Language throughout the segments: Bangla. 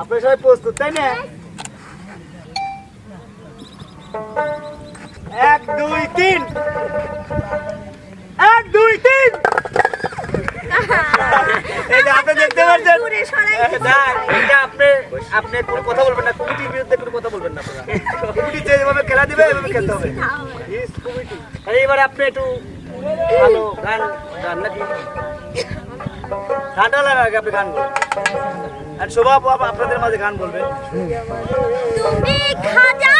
আপনার সবাই প্রস্তুত তাই না? এক দুই তিন। এক দুই তিন। আপনি দেখতে পাচ্ছেন। আপনি আপনি কোনো কথা বলবেন না কমিটির বিরুদ্ধে কোনো কথা বলবেন না কমিটি যেভাবে খেলা দিবে এভাবে খেলতে হবে। এবারে আপনি একটু ভালো গান গান নাকি? গানটা লাগা আগে আপনি গান বলবেন শোভা আপু আপ- আপনাদের মাঝে গান বলবে। খাজা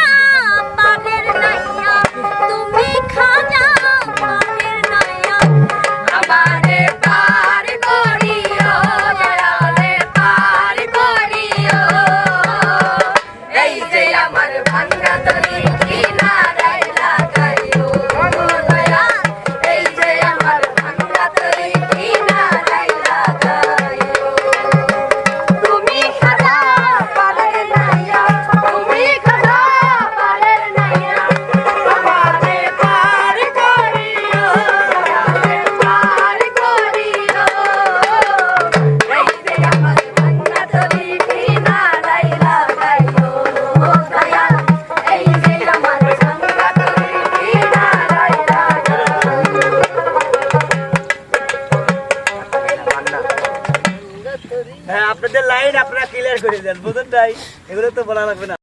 হ্যাঁ আপনাদের লাইন আপনারা ক্লিয়ার করে দেন বুঝুন তাই এগুলো তো বলা লাগবে না।